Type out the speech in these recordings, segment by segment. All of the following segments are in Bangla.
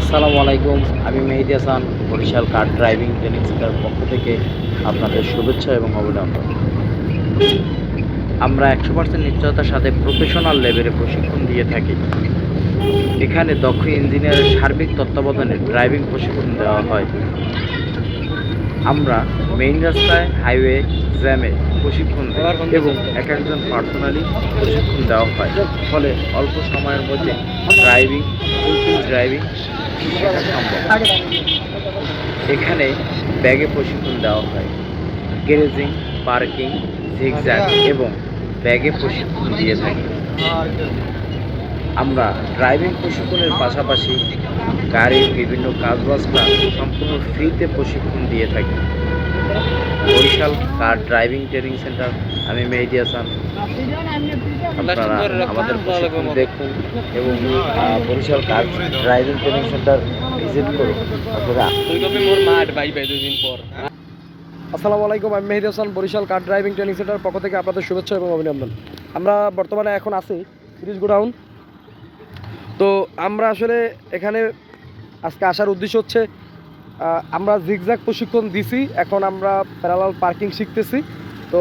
আসসালামু আলাইকুম, আমি Mehedi Hasan, Barishal car driving training centre পক্ষ থেকে আপনাদের শুভেচ্ছা এবং অভিনন্দন। আমরা একশো পার্সেন্ট নিশ্চয়তার সাথে প্রফেশনাল লেভেলে প্রশিক্ষণ দিয়ে থাকি। এখানে দক্ষ ইঞ্জিনিয়ারের সার্বিক তত্ত্বাবধানে ড্রাইভিং প্রশিক্ষণ দেওয়া হয়। আমরা মেইন রাস্তায় হাইওয়ে জ্যামে প্রশিক্ষণ এবং এক একজন পার্সোনালি প্রশিক্ষণ দেওয়া হয়। ফলে অল্প সময়ের মধ্যে ড্রাইভিং ড্রাইভিং এখানে ব্যাগে প্রশিক্ষণ দেওয়া হয়। গ্যারেজিং পার্কিং, জিগজ্যাগ এবং ব্যাগে প্রশিক্ষণ দিয়ে থাকি। আমরা ড্রাইভিং প্রশিক্ষণের পাশাপাশি গাড়ির বিভিন্ন কাজবাজটা সম্পূর্ণ ফ্রিতে প্রশিক্ষণ দিয়ে থাকি। Barishal car driving training centre, আমি মেহেদি হাসান। আপনারা আমাদের প্রশিক্ষণ দেখুন এবং Barishal car driving training centre visit করুন। আপনারা আসসালামু আলাইকুম, আমি Mehedi Hasan, Barishal car driving training centre পক্ষ থেকে আপনাদের শুভেচ্ছা এবং অভিনন্দন। আমরা বর্তমানে এখন আছি তিরিশ গোডাউন। তো আমরা আসলে এখানে আজকে আসার উদ্দেশ্য হচ্ছে আমরা জিগজ্যাগ প্রশিক্ষণ দিছি, এখন আমরা প্যারালাল পার্কিং শিখতেছি। তো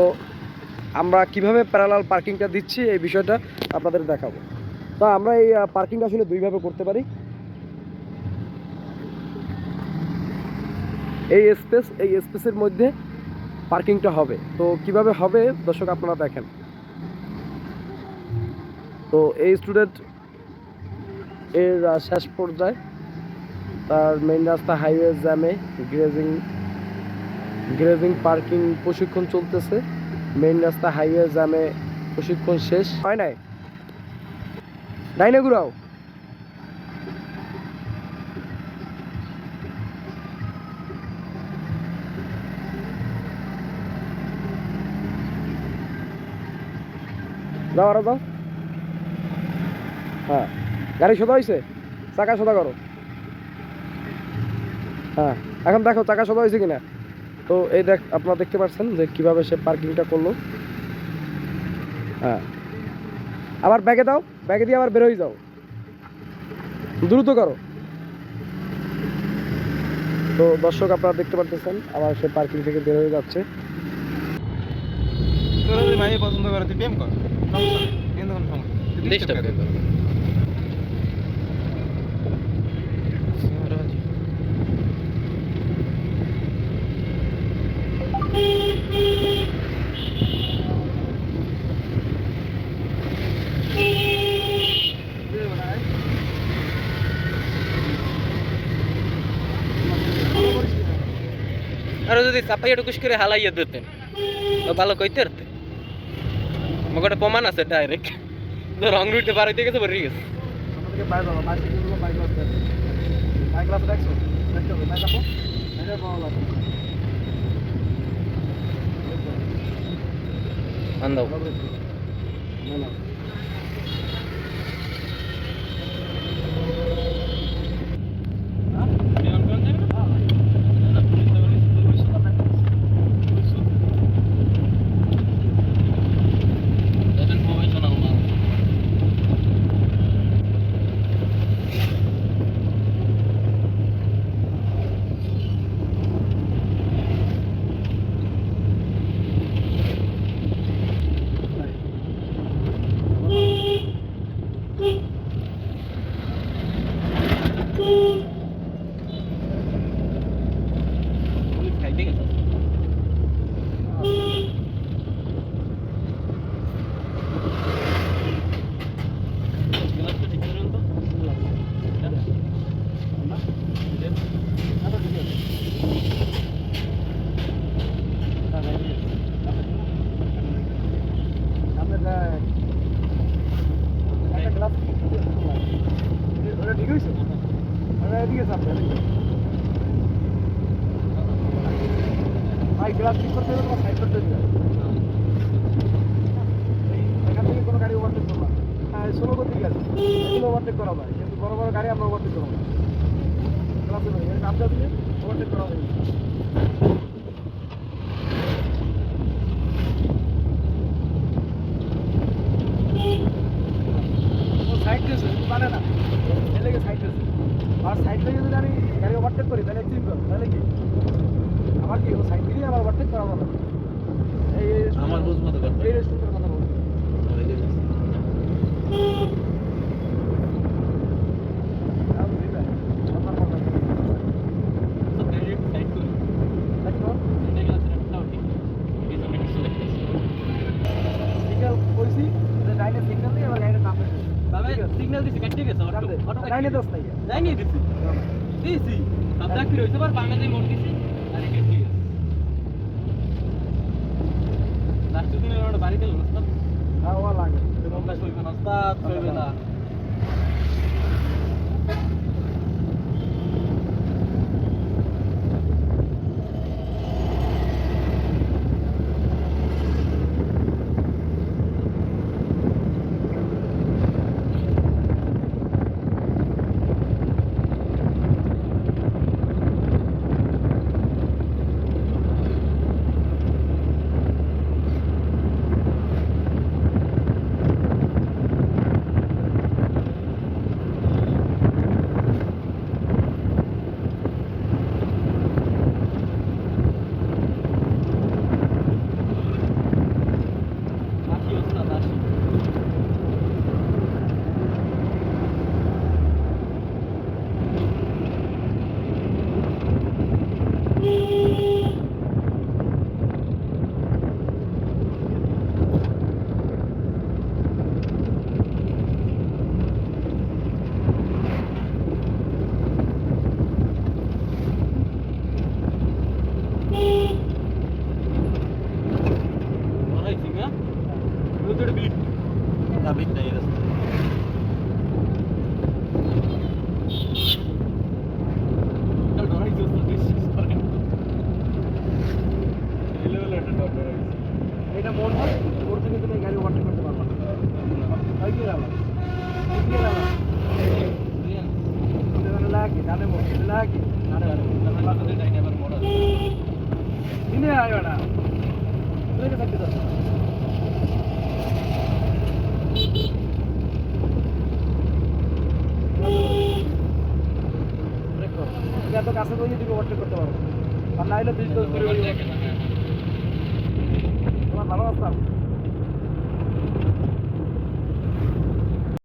আমরা কীভাবে প্যারালাল পার্কিংটা দিচ্ছি এই বিষয়টা আপনাদের দেখাবো। তো আমরা এই পার্কিংটা আসলে দুইভাবে করতে পারি। এই স্পেস এই স্পেসের মধ্যে পার্কিংটা হবে। তো কীভাবে হবে, দর্শক আপনারা দেখেন। তো এই স্টুডেন্ট এর শেষ পর্যায়ে। তার মেইন রাস্তা হাইওয়ে জ্যামে গ্রেজিং গ্রেজিং পার্কিং প্রশিক্ষণ চলতেছে। মেইন রাস্তা হাইওয়ে জ্যামে প্রশিক্ষণ শেষ। হয় নাই? নাই ডাইনে ঘুরাও দাও আরও দাও হ্যাঁ। গাড়ি সোজা হয়েছে চাকা সোজা করো। হ্যাঁ এখন দেখো চাকা সোজা হয়েছে কিনা। তো এই দেখ আপনারা দেখতে পাচ্ছেন যে কীভাবে সে পার্কিংটা করল। হ্যাঁ। আবার ব্যাগে দাও ব্যাগে দিয়ে আবার বেরোই যাও। দ্রুত করো। তো দর্শক আপনারা দেখতে পাচ্ছেন আবার সে পার্কিং থেকে বের হয়ে যাচ্ছে। তোরা যদি মাইয়ে পছন্দ করে তুই প্রেম কর। সমস্যা নেই। কোনো সমস্যা নেই। তুই disturb Disturb করিস না। আরও যদি চাপাইয়া টুকুস করে হালাইয়া দিতেন। তো ভালো কইতে পারতে। আমার একটা প্রমাণ আছে ডাইরেক্ট তো রং রুটে পার হইতে গেছে বেরিয়ে গেছে। আমাদেরকে বাইরে দাও বাইসাইকেলগুলো বাইক ক্লাস দেখো বাইক ক্লাস দেখছ দেখতে হবে বাইক আপো এটা পাওয়া লাগবে আন্দাও না না সামনে দেখ একটা গ্লাস ওটা ঠিক হয়েছে ওটা এদিকে সামনে এদিকে। ভাই গ্লাস ঠিক করতে হবে তোমার সাইড করতে হবে এখান থেকে কোনো গাড়ি ওভারটেক করবা হ্যাঁ ষোলো গতি গেছে এগুলো ওভারটেক করা হয়। কিন্তু বড় বড় গাড়ি আমরা ওভারটেক করব না। এর কামটা দিলে ওভারটেক করা হবে সাইড দিয়েছে মানে না এলেগে সাইড দিয়েছে আর সাইড থেকে যদি আমি গাড়ি ওভারটেক করি তাহলে অ্যাক্সিডেন্ট করব তাহলে কি আমার কি ও সাইড থেকে আবার ওভারটেক করা হবে এই এই আমার বুঝ মতো এই রেস্টুরেন্টের কথা বলছি। দেখো সিগন্যাল দিয়ে গাড়িটা কামড়ে দিছে। দিছি কাটতে গেছে কাম দে ডাইনে দোস্ত নাই যাই দিছি। দিছি। সব চাকরি হইছে বাংলাদেশে মোড় দিছি। বাড়িতে লোস্তা হ্যাঁ ও লাগে। তোমরা শুইবে না। ওস্তাদ শুইবে না আসি ওস্তাদ আসি ধরাইছি না রোদের বিট না বিট নাই রাস্তা চল ধরাইছি ওস্তাদ বিশ্বাস করেন এই লেভেলে একটা ডট ধরাইছি এটা মোড় না মোড় থেকে তুমি গাড়ি ওভারটেক করতে পারবা না তাই কি রাখা কি রাখা এটা লাগে মোড় এটা লাগে। দিনে আয় কে থাকতে দাও। এত কাছে বইয়ে তুমি ওভারটেক করতে পারো আর না হলে বিশ দশ করে তোমার ভালো রাস্তা